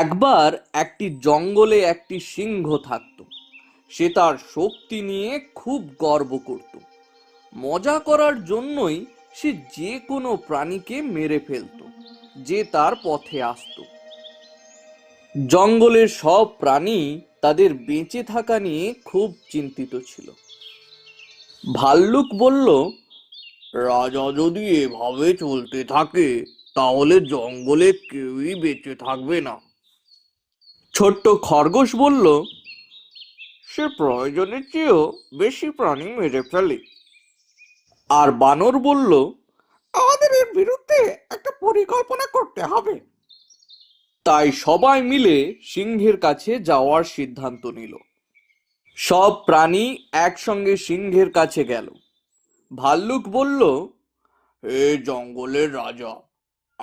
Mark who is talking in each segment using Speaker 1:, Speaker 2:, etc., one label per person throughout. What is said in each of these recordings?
Speaker 1: একবার একটি জঙ্গলে একটি সিংহ থাকত। সে তার শক্তি নিয়ে খুব গর্ব করত। মজা করার জন্যই সে যে কোনো প্রাণীকে মেরে ফেলত, যে তার পথে আসতো। জঙ্গলের সব প্রাণী তাদের বেঁচে থাকা নিয়ে খুব চিন্তিত ছিল। ভাল্লুক বলল, রাজা যদি এভাবে চলতে থাকে, তাহলে জঙ্গলে কেউই বেঁচে থাকবে না। ছোট্ট খরগোশ বলল সে প্রয়োজনের চেয়েও বেশি প্রাণী মেরে ফেলে। আর বানর বলল আমাদের এর বিরুদ্ধে একটা পরিকল্পনা করতে হবে। তাই সবাই মিলে সিংহের কাছে যাওয়ার সিদ্ধান্ত নিল। সব প্রাণী একসঙ্গে সিংহের কাছে গেল। ভাল্লুক বলল হে জঙ্গলের রাজা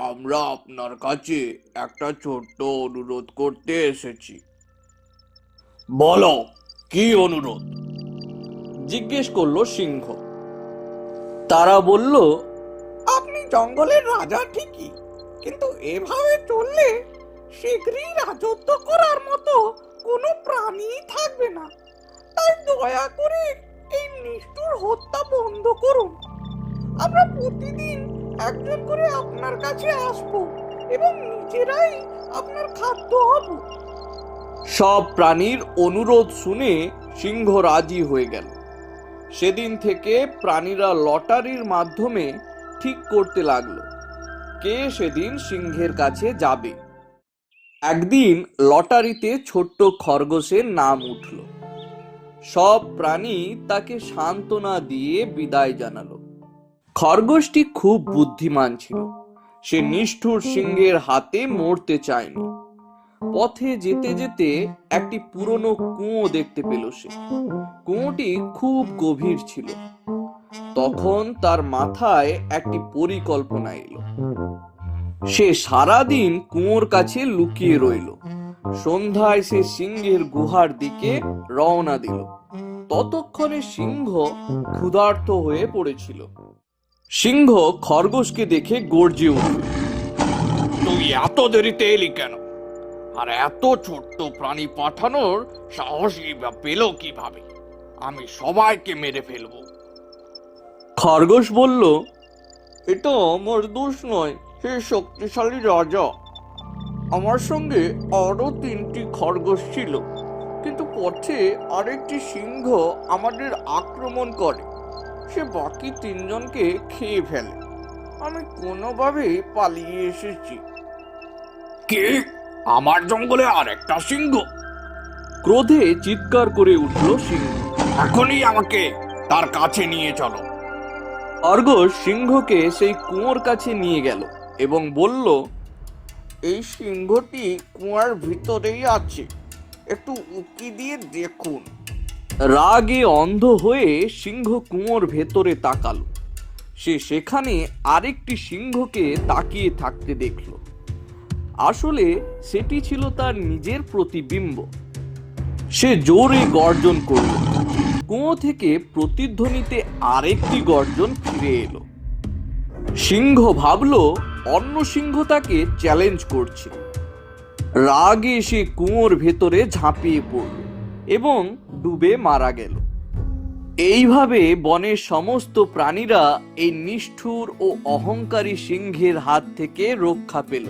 Speaker 1: আমরা আপনার কাছে একটা ছোট্ট অনুরোধ করতে এসেছি। বলো, কি অনুরোধ? জিজ্ঞেস করল সিংহ। তারা বলল, আপনি জঙ্গলের রাজা ঠিকই, কিন্তু এভাবে চললে শীঘ্রই রাজত্ব করার মতো কোনো প্রাণী থাকবে না। তাই দয়া করে এই নিষ্ঠুর হত্যা বন্ধ করুন। আমরা প্রতিদিন একজন করে আপনার কাছে আসব এবং নিজেরাই আপনার খাদ্য হব। সব প্রাণীর অনুরোধ শুনে সিংহ রাজি হয়ে গেল। সেদিন থেকে প্রাণীরা লটারির মাধ্যমে ঠিক করতে লাগল। কে সেদিন সিংহের কাছে যাবে? একদিন লটারিতে ছোট্ট খরগোশের নাম উঠল। সব প্রাণী তাকে সান্ত্বনা দিয়ে বিদায় জানালো। খরগোশটি খুব বুদ্ধিমান ছিল। সে নিষ্ঠুর সিংহের হাতে মরতে চায়নি। পথে যেতে যেতে একটি পুরনো কুয়ো দেখতে পেল সে। কুয়োটি খুব গভীর ছিল। তখন তার মাথায় একটি পরিকল্পনা এলো। সে সারাদিন কুঁয়োর কাছে লুকিয়ে রইল। সন্ধ্যায় সে সিংহের গুহার দিকে রওনা দিল। ততক্ষণে সিংহ ক্ষুধার্ত হয়ে পড়েছিল। সিংহ খরগোশকে দেখে গর্জে উঠল। তুই এত দেরিতে এলি কেন? আর এত ছোট্ট প্রাণী পাঠানোর সাহসই বা পেল কীভাবে? আমি সবাইকে মেরে ফেলব। খরগোশ বলল এটা আমার দোষ নয় হে শক্তিশালী রাজা। আমার সঙ্গে আরও তিনটি খরগোশ ছিল কিন্তু পথে আরেকটি সিংহ আমাদের আক্রমণ করে। সে বাকি তিনজনকে খেয়ে ফেলে। আমি কোনোভাবে পালিয়ে এসেছি। কে? আমার জঙ্গলে আর একটা সিংহ। ক্রোধে চিৎকার করে উঠল সিংহ। এখনই আমাকে তার কাছে নিয়ে চলো। খরগোশ সিংহকে সেই কুয়োর কাছে নিয়ে গেল এবং বলল এই সিংহটি কুয়ার ভিতরেই আছে। একটু উকি দিয়ে দেখুন। রাগে অন্ধ হয়ে সিংহ কুয়োর ভেতরে তাকালো। সে সেখানে আরেকটি সিংহকে তাকিয়ে থাকতে দেখল। আসলে সেটি ছিল তার নিজের প্রতিবিম্ব। সে জোরে গর্জন করল। কুয়ো থেকে প্রতিধ্বনিতে আরেকটি গর্জন ফিরে এলো। সিংহ ভাবল, অন্য সিংহ তাকে চ্যালেঞ্জ করছে। রাগে সে কুয়োর ভেতরে ঝাঁপিয়ে পড়ল। এবং ডুবে মারা গেল। এইভাবে বনের সমস্ত প্রাণীরা এই নিষ্ঠুর ও অহংকারী সিংহের হাত থেকে রক্ষা পেল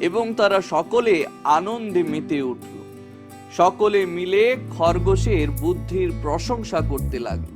Speaker 1: এবং তারা সকলে আনন্দে মেতে উঠল। সকলে মিলে খরগোশের বুদ্ধির প্রশংসা করতে লাগল।